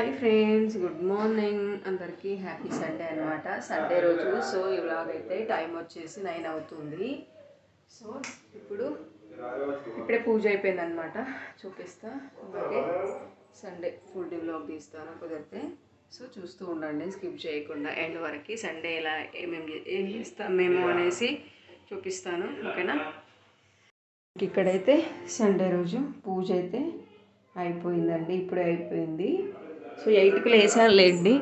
Hi friends good morning. అందరికీ happy Sunday అనమాట Sunday రోజు సో ఈ వ్లాగ్ అయితే టైం వచ్చేసి నైన్ అవుతుంది. సో ఇప్పుడు ఇప్పుడే పూజ అయిపోయింది అనమాట చూపిస్తా. అలాగే సండే ఫుల్ డే వ్లాగ్ తీస్తాను కుదిరితే. సో చూస్తూ ఉండండి స్కిప్ చేయకుండా. ఎండ్ వరకు సండే ఎలా ఏమేమి ఏం చేస్తాం మేము అనేసి చూపిస్తాను. ఓకేనా? ఇక్కడైతే సండే రోజు పూజ అయితే అయిపోయిందండి. ఇప్పుడే అయిపోయింది. సో ఎయిట్కి లేసాను లేండి.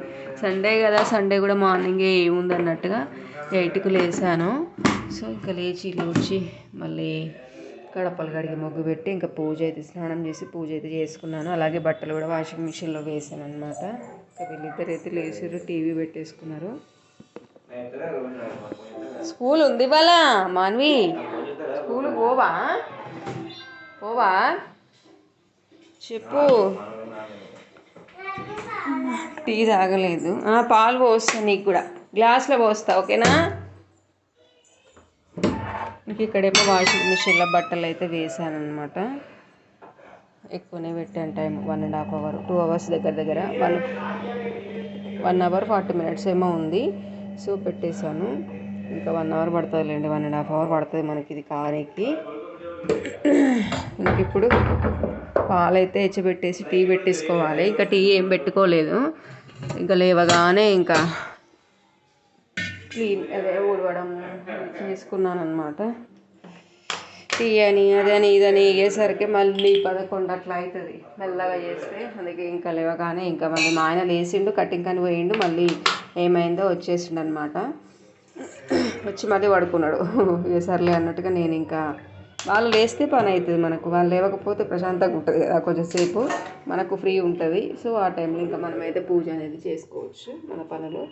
సండే కదా సండే కూడా మార్నింగే ఏముంది అన్నట్టుగా ఎయిట్కి లేసాను సో ఇంకా లేచి ఇల్లు మళ్ళీ కడపలు కడిగి ముగ్గు పెట్టి ఇంకా పూజ అయితే స్నానం చేసి పూజ అయితే చేసుకున్నాను. అలాగే బట్టలు కూడా వాషింగ్ మిషన్లో వేసాను అనమాట ఇంకా వీళ్ళిద్దరు అయితే లేచారు టీవీ పెట్టేసుకున్నారు. స్కూల్ ఉంది ఇవాళ మాన్వి. స్కూల్ పోవా? పోవా? చెప్పు. టీ తాగలేదు. ఆ, పాలు పోస్తా నీకు కూడా. గ్లాస్లో పోస్తా ఓకేనా? ఇంక ఇక్కడేమో వాషింగ్ మిషన్లో బట్టలు అయితే వేసాను అనమాట ఎక్కువనే పెట్టాను time one and half hour. Two hours దగ్గర దగ్గర one one hour forty minutes ఏమో ఉంది. సో పెట్టేశాను. ఇంకా వన్ అవర్ పడుతుందిలేండి వన్ అండ్ హాఫ్ అవర్ పడుతుంది మనకి ఇది కారేకి ఇంక ఇప్పుడు పాలైతే ఎచ్చబెట్టేసి టీ పెట్టేసుకోవాలి. ఇంకా టీ ఏం పెట్టుకోలేదు. ఇంకా లేవగానే ఇంకా క్లీన్ అదే ఊడవడం చేసుకున్నాను అనమాట టీ అని అదని ఇదని వేసరికి మళ్ళీ పదకొండు అట్లా అవుతుంది మెల్లగా చేస్తే అందుకే ఇంకా లేవగానే ఇంకా మళ్ళీ మా ఆయన లేచిండు కటింగ్ అని పోయిండు మళ్ళీ ఏమైందో వచ్చేసిండు అనమాట వచ్చి మళ్ళీ పడుకున్నాడు. ఇక సర్లే అన్నట్టుగా నేను ఇంకా వాళ్ళు లేస్తే పని అవుతుంది మనకు. వాళ్ళు లేవకపోతే ప్రశాంతంగా ఉంటుంది కదా కొంచెంసేపు. మనకు ఫ్రీ ఉంటుంది. సో ఆ టైంలో ఇంకా మనమైతే పూజ అనేది చేసుకోవచ్చు మన పనులు.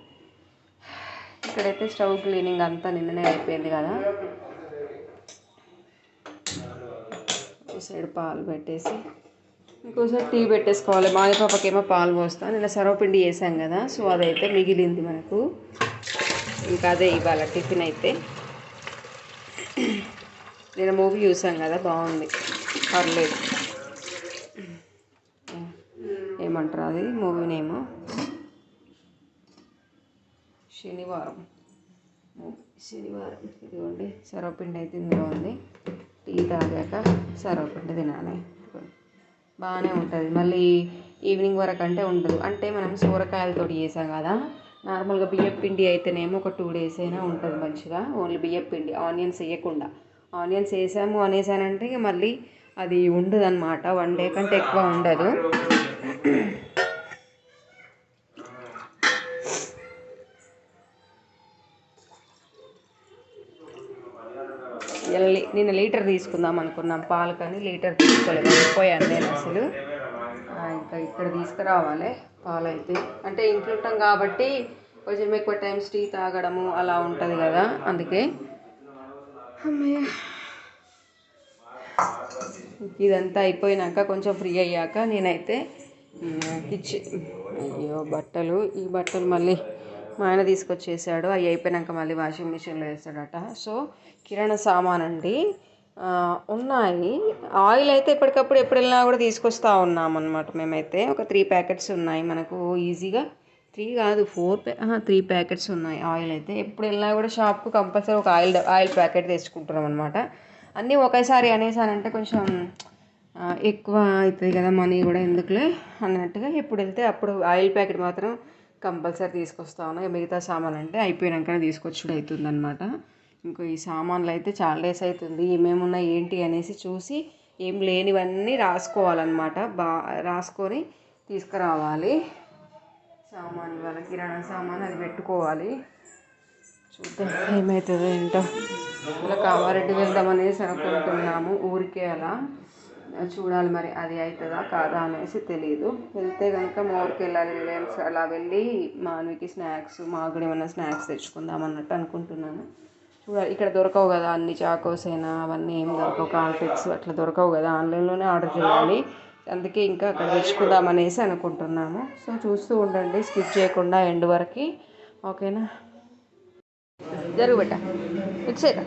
ఇక్కడైతే స్టవ్ క్లీనింగ్ అంతా నిన్ననే అయిపోయింది కదా. ఈ సైడ్ పాలు పెట్టేసి ఇంకోసారి టీ పెట్టేసుకోవాలి. మాది పాపకేమో పాలు పోస్తా. నిన్న సర్వపిండి చేసాం కదా. సో అదైతే మిగిలింది మనకు. ఇంకా అదే ఇవాళ టిఫిన్ అయితే. నేను మూవీ చూసాం కదా బాగుంది. పర్లేదు. ఏమంటారు అది? Movie name? శనివారం. శనివారం. ఇదిగోండి సర్వపిండి అయితే ఇందులో ఉంది. టీ తాగాక సర్వపిండి తినాలి. బాగానే ఉంటుంది. మళ్ళీ ఈవినింగ్ వరకు అంటే ఉండదు. అంటే మనం సూరకాయలతో చేసాం కదా నార్మల్గా బియ్యపిండి అయితేనేమో ఒక టూ డేస్ అయినా ఉంటుంది మంచిగా. ఓన్లీ బియ్యపిండి ఆనియన్స్ వేయకుండా. ఆనియన్స్ వేసాము అనేసానంటే ఇక మళ్ళీ అది ఉండదు అనమాట వన్ డే కంటే ఎక్కువ ఉండదు. నేను నిన్న లీటర్ తీసుకుందాం అనుకున్నాం. పాలు కానీ లీటర్ తీసుకోలేదు. పోయాను నేను అసలు. ఇంకా ఇక్కడ తీసుకురావాలి. పాలు అయితే అంటే ఇంట్లో ఉంటాం కాబట్టి కొంచెం ఎక్కువ టైం టీ తాగడము అలా ఉంటుంది కదా అందుకే. అమ్మయ్య. ఇదంతా అయిపోయినాక కొంచెం ఫ్రీ అయ్యాక నేనైతే కిచెన్ అయ్యో బట్టలు. ఈ బట్టలు మళ్ళీ మా ఆయన తీసుకొచ్చేసాడు. అవి అయిపోయినాక మళ్ళీ వాషింగ్ మిషన్లో వేస్తాడట. సో కిరాణా సామాన్ అండి. ఉన్నాయి. ఆయిల్ అయితే ఎప్పటికప్పుడు ఎప్పుడు వెళ్ళినా కూడా తీసుకొస్తా ఉన్నాం అనమాట మేమైతే. ఒక త్రీ ప్యాకెట్స్ ఉన్నాయి. మనకు ఈజీగా త్రీ కాదు ఫోర్ త్రీ ప్యాకెట్స్ ఉన్నాయి ఆయిల్ అయితే. ఎప్పుడు వెళ్ళినా కూడా షాప్కు కంపల్సరీ ఒక ఆయిల్ ఆయిల్ ప్యాకెట్ తెచ్చుకుంటున్నాం అనమాట అన్నీ ఒకేసారి అనేసానంటే కొంచెం ఎక్కువ అవుతుంది కదా మనీ కూడా ఎందుకులే అన్నట్టుగా ఎప్పుడు వెళ్తే అప్పుడు ఆయిల్ ప్యాకెట్ మాత్రం కంపల్సరీ తీసుకొస్తా ఉన్నా. మిగతా సామాన్ అంటే అయిపోయినాక తీసుకొచ్చుడు అవుతుంది అనమాట ఇంకో ఈ సామాన్లు అయితే చాలా డేస్ అవుతుంది. ఏమేమి ఉన్నాయి ఏంటి అనేసి చూసి ఏం లేనివన్నీ రాసుకోవాలన్నమాట. బా రాసుకొని తీసుకురావాలి. సామాన్ ఇవాళ కిరాణా సామాన్ అది పెట్టుకోవాలి. చూద్దాం ఏమవుతుందో ఏంటో. ఇలా కామారెడ్డి వెళ్దామనేసి అనుకుంటున్నాము ఊరికే అలా. చూడాలి మరి అది అవుతుందా కాదా అనేసి తెలియదు వెళ్తే కనుక మా ఊరికి వెళ్ళాలి రిలయన్స్ అలా వెళ్ళి మానవికి స్నాక్స్ మాకు కూడా ఏమైనా స్నాక్స్ తెచ్చుకుందాం అన్నట్టు అనుకుంటున్నాను. చూడాలి ఇక్కడ దొరకవు కదా అన్ని చాకోస్ అయినా అవన్నీ ఏం దొరకవు కాన్ఫిక్స్ అట్లా దొరకవు కదా. ఆన్లైన్లోనే ఆర్డర్ చేయాలి. అందుకే ఇంకా అక్కడ తెచ్చుకుందాం అనేసి అనుకుంటున్నాము. సో చూస్తూ ఉండండి స్కిప్ చేయకుండా ఎండ్ వరకు. ఓకేనా? జరుగు బెట్ట ఇచ్చేట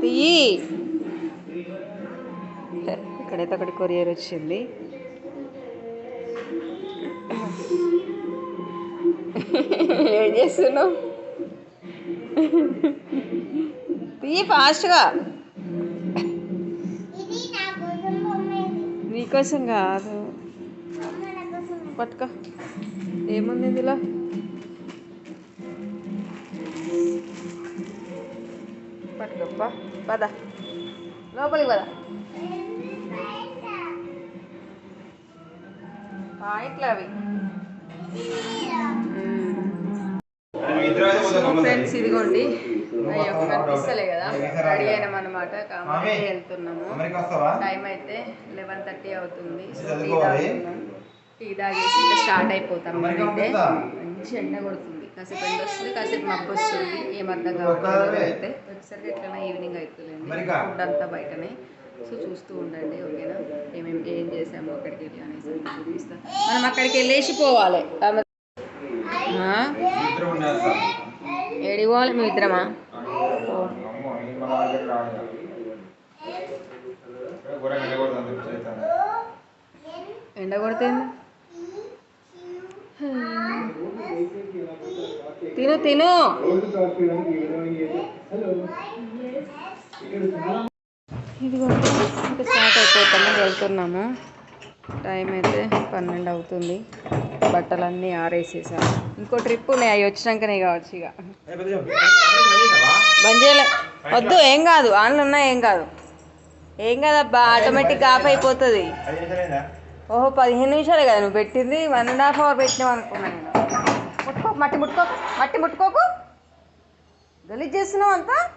తీయి. ఇక్కడైతే ఒకటి కొరియర్ వచ్చింది. ఏం చేస్తున్నావు? ఫాస్ట్గా. ఇది ఇది. నీకోసం కాదు. పట్టుకో. ఏముంది ఇందులో? పట్టుకోప్ప పద. లోపలికి పద. పాయింట్లు అవి. ఫ్రెండ్స్ ఇదిగోండి. అయ్యో కనిపిస్తలే కదా. రెడీ అయినాం అనమాట కాబట్టి వెళ్తున్నాము. టైం అయితే లెవెన్ థర్టీ అవుతుంది. టీ తాగేసి ఇంకా స్టార్ట్ అయిపోతాం ఉంటుందా? మంచి ఎండ కొడుతుంది. కాసేపు ఎండ వస్తుంది కాసేపు మబ్బు వస్తుంది. ఏం అర్థం ఇప్పుడు కావట్లేదు ఒక్కదానివే? అయితే వచ్చేసరికి ఎట్లైనా ఈవినింగ్ అవుతుందండి? ఫుడ్ అంతా బయటనే. సో చూస్తూ ఉండండి ఓకేనా? ఏమేమి ఏం చేసామో అక్కడికి వెళ్ళి అనేసి చూపిస్తా. మనం అక్కడికి వెళ్ళేసి పోవాలి. ఏడికి పోవాలి? మీ ఇద్దరమా? దగ్గర రావాలి ఘోరంగా ఎండగొడుతుంది చేస్తాను ఎండ కొడుతుంది. తిను తిను. ఇదిగోండి ఇంకా స్టార్ట్ అయిపోతాము వెళ్తున్నాము. టైం అయితే పన్నెండు అవుతుంది. బట్టలన్నీ ఆరేసేసాము ఇంకో ట్రిప్ ఉన్నాయి అవి వచ్చినాకనే కావచ్చు ఇక. బంద్ చేయలే వద్దు ఏం కాదు. ఆన్లు ఉన్నా ఏం కాదు. ఏం కాదబ్బా ఆటోమేటిక్ ఆఫ్ అయిపోతుంది. ఓహో పదిహేను నిమిషాలే కదా నువ్వు పెట్టింది. వన్ అండ్ హాఫ్ అవర్ పెట్టినావు అనుకున్నాను నేను. ముట్టుకో మట్టి ముట్టుకో మట్టి ముట్టుకోకు. గలీజ్ చేస్తున్నావు అంతా?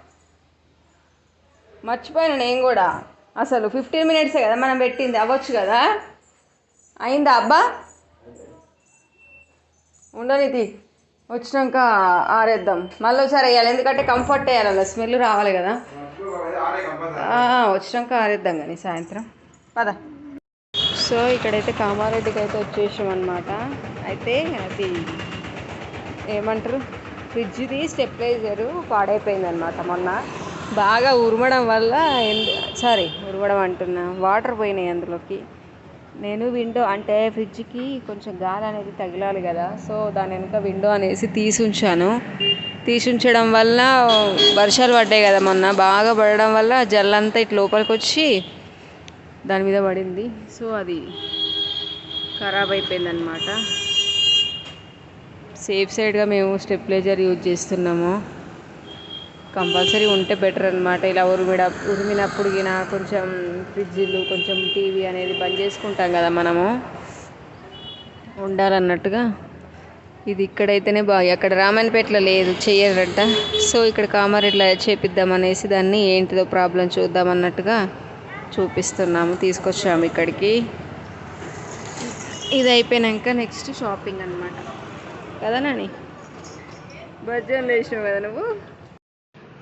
మర్చిపోయాను నేను కూడా. అసలు ఫిఫ్టీన్ మినిట్సే కదా మనం పెట్టింది. అవ్వచ్చు కదా? అయిందా అబ్బా? ఉండనిది వచ్చినాక ఆరేద్దాం. మళ్ళీ ఒకసారి వేయాలి. ఎందుకంటే కంఫర్ట్ వేయాలి అలా స్మెల్ రావాలి కదా. వచ్చినాక ఆరేద్దాం కానీ సాయంత్రం. పద. సో ఇక్కడైతే కామారెడ్డికి అయితే వచ్చేసాం అనమాట అయితే అది ఏమంటారు? ఫ్రిడ్జ్ది స్టెప్లైజరు పాడైపోయింది అనమాట మొన్న. బాగా ఉరమడం వల్ల సారీ ఉరవడం అంటున్నా. వాటర్ పోయినాయి అందులోకి. నేను విండో అంటే ఫ్రిడ్జ్కి కొంచెం గాలి అనేది తగిలాలి కదా సో దాని వెనుక విండో అనేసి తీసి ఉంచాను. తీసి ఉంచడం వల్ల వర్షాలు పడ్డాయి కదా మొన్న బాగా పడడం వల్ల జల్లంతా ఇటు లోపలికి వచ్చి దాని మీద పడింది. సో అది ఖరాబ్ అయిపోయింది అనమాట సేఫ్ సైడ్గా మేము స్టెప్లైజర్ యూజ్ చేస్తున్నాము. కంపల్సరీ ఉంటే బెటర్ అనమాట ఇలా ఉరిమిడ ఉరిమినప్పుడు గిన కొంచెం ఫ్రిడ్జ్లు కొంచెం టీవీ అనేది బంద్ చేసుకుంటాం కదా మనము. ఉండాలన్నట్టుగా. ఇది ఇక్కడైతేనే బాగా అక్కడ రామాయణపేటలో లేదు చెయ్యరంట. సో ఇక్కడ కామారెడ్డిలో చేపిద్దాం అనేసి దాన్ని ఏంటిదో ప్రాబ్లం చూద్దాం అన్నట్టుగా చూపిస్తున్నాము తీసుకొచ్చాము ఇక్కడికి. ఇది అయిపోయినాక నెక్స్ట్ షాపింగ్ అనమాట కదా నాని? బడ్జెట్ వేసినావు కదా నువ్వు?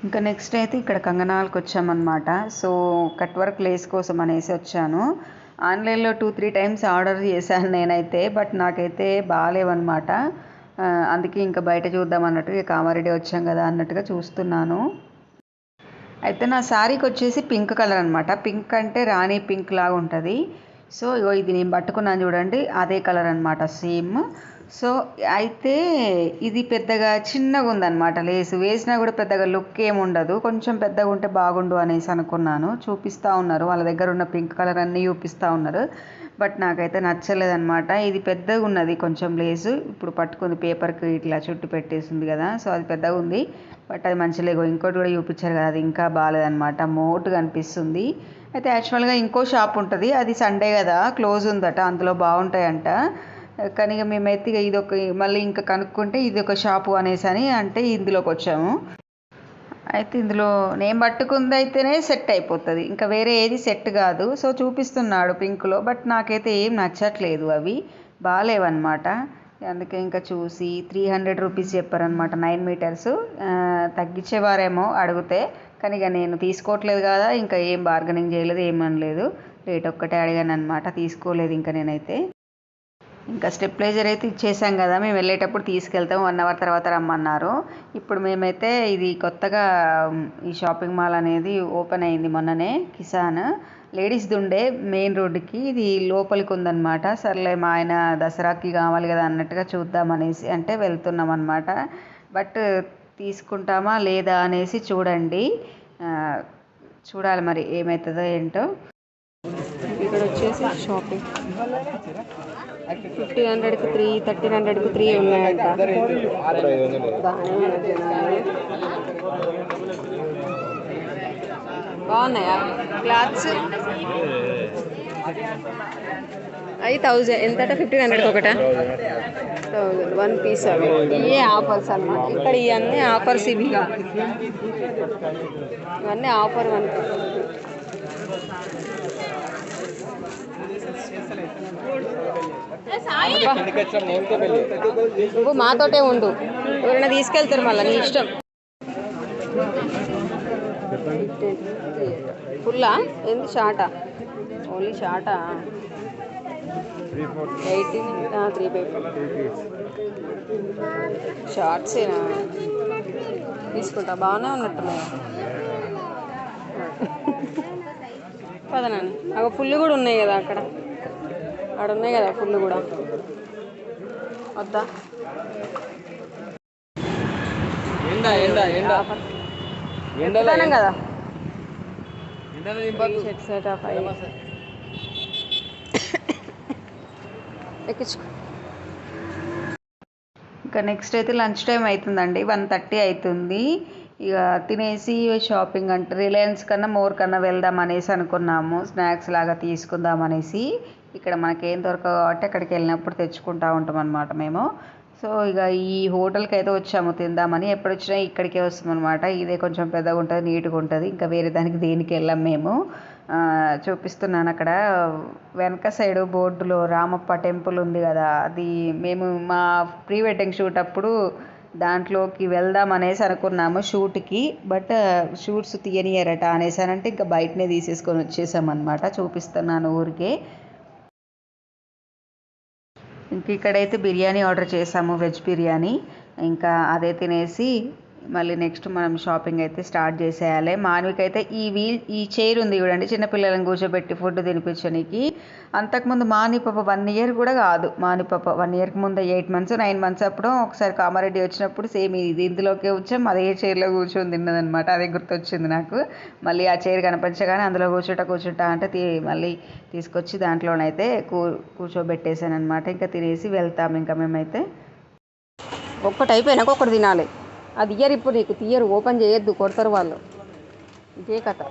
ఇంకా నెక్స్ట్ అయితే ఇక్కడ కంగనాలకు వచ్చామన్నమాట. సో కట్ వర్క్ లేస్ కోసం అనేసి వచ్చాను. ఆన్లైన్లో టూ త్రీ టైమ్స్ ఆర్డర్ చేశాను నేనైతే బట్ నాకైతే బాగాలేవన్నమాట అందుకే ఇంకా బయట చూద్దాం అన్నట్టుగా కామారెడ్డి వచ్చాం కదా అన్నట్టుగా చూస్తున్నాను. అయితే నా శారీకి వచ్చేసి పింక్ కలర్ అనమాట పింక్ అంటే రాణి పింక్ లాగా ఉంటుంది సో ఇగో ఇది నేను పట్టుకున్నాను చూడండి అదే కలర్ అనమాట సేమ్ సో అయితే ఇది పెద్దగా చిన్నగా ఉందన్నమాట. లేసు వేసినా కూడా పెద్దగా లుక్ ఏముండదు కొంచెం పెద్దగా ఉంటే బాగుండు అనేసి అనుకున్నాను. చూపిస్తూ ఉన్నారు. వాళ్ళ దగ్గర ఉన్న పింక్ కలర్ అన్నీ చూపిస్తూ ఉన్నారు. బట్ నాకైతే నచ్చలేదన్నమాట. ఇది పెద్దగా ఉన్నది కొంచెం లేసు. ఇప్పుడు పట్టుకుంది పేపర్కి ఇట్లా చుట్టు పెట్టేసింది కదా. సో అది పెద్దగా ఉంది. బట్ అది మంచి లేగో. ఇంకోటి కూడా చూపించారు కదా. అది ఇంకా బాగాలేదన్నమాట మోటుగా అనిపిస్తుంది. అయితే యాక్చువల్గా ఇంకో షాప్ ఉంటుంది. అది సండే కదా. క్లోజ్ ఉందట. అందులో బాగుంటాయంట. కానీ ఇక మేమైతే ఇక ఇది ఒక మళ్ళీ ఇంకా కనుక్కుంటే ఇది ఒక షాపు అనేసి అని అంటే ఇందులోకి వచ్చాము. అయితే ఇందులో నేను పట్టుకుంది అయితేనే సెట్ అయిపోతుంది. ఇంకా వేరే ఏది సెట్ కాదు. సో చూపిస్తున్నాడు పింక్లో బట్ నాకైతే ఏం నచ్చట్లేదు అవి. బాగాలేవన్నమాట. అందుకే ఇంకా చూసి త్రీ హండ్రెడ్ రూపీస్ చెప్పారనమాట నైన్ మీటర్స్. తగ్గించేవారేమో అడిగితే కానీ ఇక నేను తీసుకోవట్లేదు కదా ఇంకా ఏం బార్గెనింగ్ చేయలేదు ఏమనలేదు రేట్ ఒక్కటే అడిగాను అనమాట తీసుకోలేదు ఇంకా నేనైతే. ఇంకా స్టెప్లైజర్ అయితే ఇచ్చేసాం కదా మేము వెళ్ళేటప్పుడు తీసుకెళ్తాం వన్ అవర్ తర్వాత రమ్మన్నారు. ఇప్పుడు మేమైతే ఇది కొత్తగా ఈ షాపింగ్ మాల్ అనేది ఓపెన్ అయింది మొన్ననే కిసాన్. లేడీస్ది ఉండే మెయిన్ రోడ్డుకి ఇది లోపలికి ఉందన్నమాట. సర్లే మా ఆయన దసరాకి కావాలి కదా అన్నట్టుగా చూద్దామనేసి అంటే వెళ్తున్నాం అనమాట బట్ తీసుకుంటామా లేదా అనేసి చూడండి. చూడాలి మరి ఏమవుతుందో ఏంటో. ఇక్కడ వచ్చేసి షాపింగ్. ఫిఫ్టీన్ హండ్రెడ్కి త్రీ థర్టీన్ హండ్రెడ్కి త్రీ ఉన్నాయంట. బాగున్నాయా? క్లాత్స్? అవి థౌజండ్. ఎంత ఫిఫ్టీన్ హండ్రెడ్కి ఒకట? థౌజండ్. వన్ పీస్ అవి. ఇవే ఆఫర్స్ అన్నమాట. ఇక్కడ ఇవన్నీ ఆఫర్స్ ఇవి. ఇవన్నీ ఆఫర్ వన్ నువ్వు మాతోటే ఉండు. ఎవరైనా తీసుకెళ్తారు మళ్ళీ నీ ఇష్టం. ఫుల్లా? ఏంది షార్టా ఓన్లీ షార్టా ఎయిటీన్ త్రీ ఫిఫ్టీ షార్ట్సేనా? తీసుకుంటా బాగానే ఉన్నట్టున్నాయి. పదనాన్ని అవి ఫుల్ కూడా ఉన్నాయి కదా అక్కడ. అక్కడ ఉన్నాయి కదా ఫుల్ కూడా. వద్దా? ఎండ ఎండ ఎండ. ఎండలో కదా. సెట్ సెట్ ఆఫ్ అయ్యి. ఎక్కించుకో. ఇంకా నెక్స్ట్ అయితే లంచ్ టైం అవుతుందండి వన్ థర్టీ అవుతుంది. ఇక తినేసి షాపింగ్ అంటే రిలయన్స్ కన్నా మోర్ కన్నా వెళ్దాం అనేసి అనుకున్నాము. స్నాక్స్ లాగా తీసుకుందాం అనేసి. ఇక్కడ మనకేం దొరకవు కాబట్టి అక్కడికి వెళ్ళినప్పుడు తెచ్చుకుంటా ఉంటాం అనమాట మేము. సో ఇక ఈ హోటల్కి అయితే వచ్చాము తిందామని. ఎప్పుడు వచ్చినా ఇక్కడికే వస్తాం అనమాట ఇదే కొంచెం పెద్దగా ఉంటుంది నీట్గా ఉంటుంది. ఇంకా వేరే దానికి దేనికి వెళ్ళాం మేము. చూపిస్తున్నాను అక్కడ. వెనక సైడ్ బోర్డులో రామప్ప టెంపుల్ ఉంది కదా అది మేము మా ప్రీ వెడ్డింగ్ షూట్ అప్పుడు దాంట్లోకి వెళ్దాం అనేసి అనుకున్నాము షూట్కి. బట్ షూట్స్ తీయనియరట అనేసి అంటే ఇంకా బయటనే తీసేసుకొని వచ్చేసామన్నమాట. చూపిస్తున్నాను ఊరికే. ఇంక ఇక్కడైతే బిర్యానీ ఆర్డర్ చేసాము వెజ్ బిర్యానీ. ఇంకా అదే తినేసి మళ్ళీ నెక్స్ట్ మనం షాపింగ్ అయితే స్టార్ట్ చేసేయాలి. మానవికి అయితే ఈ వీల్ ఈ చైర్ ఉంది చూడండి చిన్నపిల్లలను కూర్చోబెట్టి ఫుడ్ తినిపించడానికి. అంతకుముందు మాని పాప వన్ ఇయర్ కూడా కాదు. మాని పాప వన్ ఇయర్కి ముందు ఎయిట్ మంత్స్ నైన్ మంత్స్ అప్పుడు ఒకసారి కామారెడ్డి వచ్చినప్పుడు సేమ్ ఇది. ఇందులోకే వచ్చాం అదే చైర్లో కూర్చొని తిన్నదనమాట అదే గుర్తొచ్చింది నాకు. మళ్ళీ ఆ చైర్ కనిపించగానే అందులో కూర్చుంటా కూర్చుంటా అంటే మళ్ళీ తీసుకొచ్చి దాంట్లోనైతే కూ కూర్చోబెట్టేశాను అనమాట ఇంకా తినేసి వెళ్తాం ఇంకా మేమైతే. ఒక్కటి అయిపోయినాక ఒకటి తినాలి. అది ఇయ్యరు ఇప్పుడు నీకు తీయరు ఓపెన్ చేయొద్దు కొడతారు వాళ్ళు. ఇదే కథ.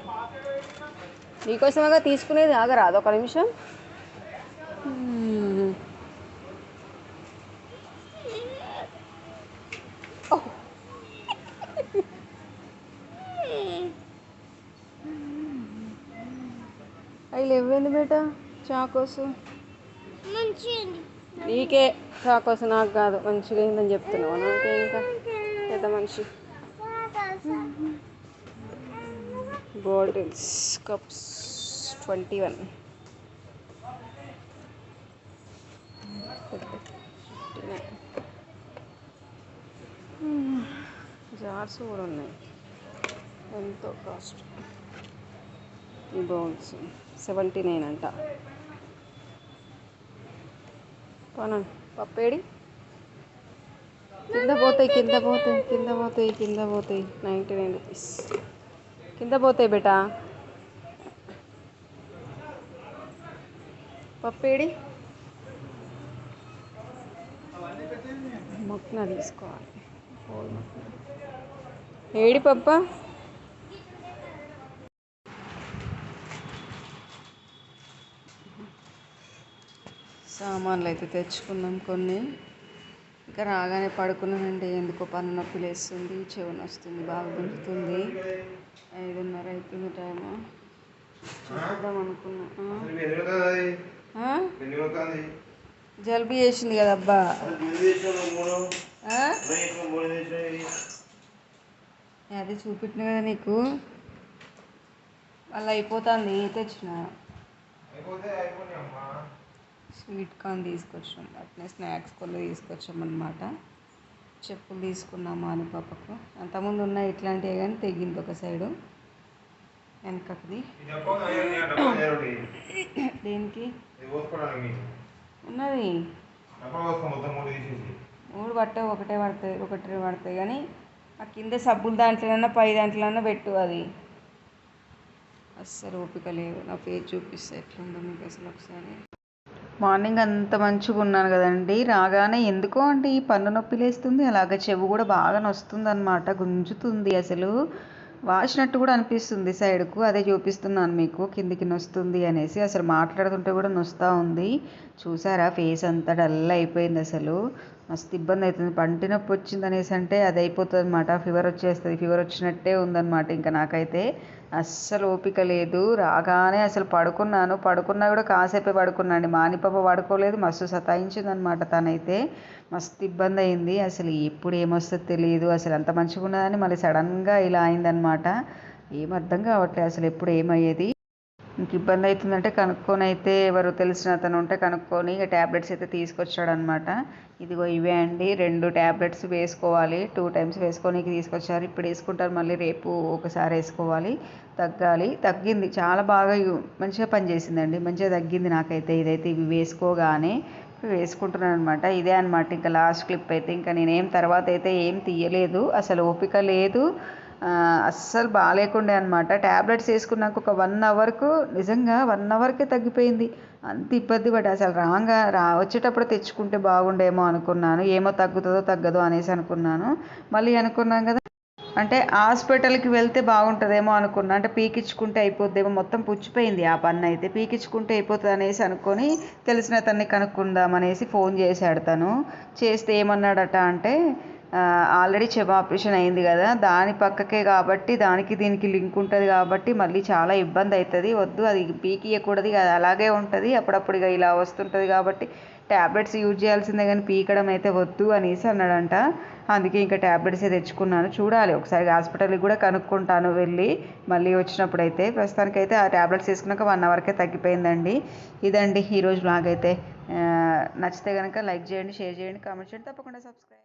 నీకోసమేగా తీసుకునేది ఆగరా? అదొక నిమిషం. అవి లేవేంది బేట? చాకోసు. నీకే. చాకోసు నాకు కాదు. మంచిగా అయిందని చెప్తున్నావు. నాకే ఇంకా పెద్ద మనిషి. Bottles cups twenty one jars కూడా ఉన్నాయి. ఎంతో కాస్ట్ ఈ బౌల్స్ సెవెంటీ నైన్ అంట. పనం? పప్పేడి కింద పోతాయి కింద పోతాయి కింద పోతాయి కింద పోతాయి. Ninety nine rupees. కింద పోతాయి బేటా. పప్పేడి మొక్కన తీసుకోవాలి. ఏడి పప్ప? సామాన్లు అయితే తెచ్చుకున్నాం కొన్ని. ఇంకా రాగానే పడుకున్నానండి. ఎందుకో పన్ను నొప్పి లేస్తుంది చెవు నొస్తుంది బాగా గుంజుతుంది. ఐదున్నర అయిపోయింది టైము చూద్దాం అనుకున్నా. జలుబు చేసింది కదా అబ్బా. ఆ? అదే చూపెట్టిన కదా నీకు? మళ్ళీ అయిపోతుంది తెచ్చిన? స్వీట్ కార్న్ తీసుకొచ్చాం. అట్నే స్నాక్స్ కూడా తీసుకొచ్చాం అనమాట చెప్పులు తీసుకున్నాం అని పాపకు. అంతకుముందు ఉన్నాయి ఇట్లాంటివి కానీ తెగింది ఒక సైడు. వెనకది దేనికి? ఉన్నది. మూడు పట్టే ఒకటే పడతాయి ఒకటి పడతాయి కానీ ఆ కింద సబ్బులు దాంట్లోనైనా పై దాంట్లోనైనా పెట్టు అది. అస్సలు ఓపిక లేదు. నా ఫేస్ చూపిస్తే ఎట్లుందో మీకు అసలు ఒకసారి. మార్నింగ్ అంత మంచిగా ఉన్నాను కదండి. రాగానే ఎందుకో అంటే ఈ పన్ను నొప్పి లేస్తుంది. అలాగే చెవు కూడా బాగా నొస్తుంది అనమాట గుంజుతుంది అసలు. వాసినట్టు కూడా అనిపిస్తుంది సైడ్కు. అదే చూపిస్తున్నాను మీకు. కిందికి నొస్తుంది అనేసి అసలు మాట్లాడుతుంటే కూడా నొస్తూ ఉంది. చూసారా? ఫేస్ అంతా డల్ అయిపోయింది అసలు. మస్తు ఇబ్బంది అవుతుంది. పంటి నొప్పి వచ్చింది అనేసి అంటే అది అయిపోతుంది అనమాట ఫీవర్ వచ్చేస్తుంది. ఫీవర్ వచ్చినట్టే ఉందన్నమాట ఇంకా నాకైతే. అస్సలు ఓపిక లేదు. రాగానే అసలు పడుకున్నాను. పడుకున్నా కూడా కాసేపే పడుకున్నాను మానిపాప పడుకోలేదు మస్తు సతాయించింది అనమాట తనైతే. మస్తు ఇబ్బంది అయింది. అసలు ఎప్పుడు ఏమొస్తుందో తెలియదు అసలు అంత మంచిగా ఉన్నదని మళ్ళీ సడన్గా ఇలా అయిందనమాట ఏం అర్థం కావట్లేదు. అసలు ఎప్పుడు ఏమయ్యేది? ఇంక ఇబ్బంది అవుతుందంటే కనుక్కొని అయితే ఎవరు తెలిసిన అతను ఉంటే కనుక్కొని ఇక ట్యాబ్లెట్స్ అయితే తీసుకొచ్చాడనమాట. ఇదిగో ఇవే అండి రెండు ట్యాబ్లెట్స్ వేసుకోవాలి టూ టైమ్స్ వేసుకొని తీసుకొచ్చారు. ఇప్పుడు వేసుకుంటారు మళ్ళీ రేపు ఒకసారి వేసుకోవాలి తగ్గాలి. తగ్గింది చాలా బాగా మంచిగా పనిచేసిందండి మంచిగా తగ్గింది నాకైతే. ఇదైతే ఇవి వేసుకోగానే వేసుకుంటున్నాను అనమాట ఇదే అనమాట ఇంకా లాస్ట్ క్లిప్ అయితే. ఇంకా నేనేం తర్వాత అయితే ఏం తీయలేదు అసలు ఓపిక లేదు. అస్సలు బాగాలేకుండే అనమాట ట్యాబ్లెట్స్ వేసుకున్నాక ఒక వన్ అవర్కు నిజంగా వన్ అవర్కే తగ్గిపోయింది. అంత ఇబ్బంది పడ్డా అసలు రాగా రా వచ్చేటప్పుడు తెచ్చుకుంటే బాగుండేమో అనుకున్నాను. ఏమో తగ్గుతుందో తగ్గదో అనేసి అనుకున్నాను. మళ్ళీ అనుకున్నాం కదా అంటే హాస్పిటల్కి వెళ్తే బాగుంటుందేమో అనుకున్నా. అంటే పీకించుకుంటే అయిపోద్దేమో మొత్తం పుచ్చిపోయింది. ఆ పన్ను అయితే పీకించుకుంటే అయిపోతుంది అనేసి అనుకొని తెలిసిన అతన్ని కనుక్కుందాం అనేసి ఫోన్ చేశాడు తను. చేస్తే ఏమన్నాడట అంటే ఆల్రెడీ చెవి ఆపరేషన్ అయింది కదా దాని పక్కకే కాబట్టి దానికి దీనికి లింక్ ఉంటుంది కాబట్టి మళ్ళీ చాలా ఇబ్బంది అవుతుంది వద్దు అది పీకియకూడదు అది అలాగే ఉంటుంది. అప్పుడప్పుడు ఇక ఇలా వస్తుంటుంది కాబట్టి ట్యాబ్లెట్స్ యూజ్ చేయాల్సిందే కానీ పీకడం అయితే వద్దు అనేసి అన్నాడంట. అందుకే ఇంకా ట్యాబ్లెట్సే తెచ్చుకున్నాను. చూడాలి ఒకసారి హాస్పిటల్కి కూడా కనుక్కుంటాను వెళ్ళి. మళ్ళీ వచ్చినప్పుడు అయితే ప్రస్తుతానికైతే ఆ ట్యాబ్లెట్స్ వేసుకున్నాక వన్ అవర్కే తగ్గిపోయిందండి. ఇదండి ఈరోజు బ్లాగ్ అయితే. నచ్చితే కనుక లైక్ చేయండి షేర్ చేయండి కామెంట్ చేయండి. తప్పకుండా సబ్స్క్రైబ్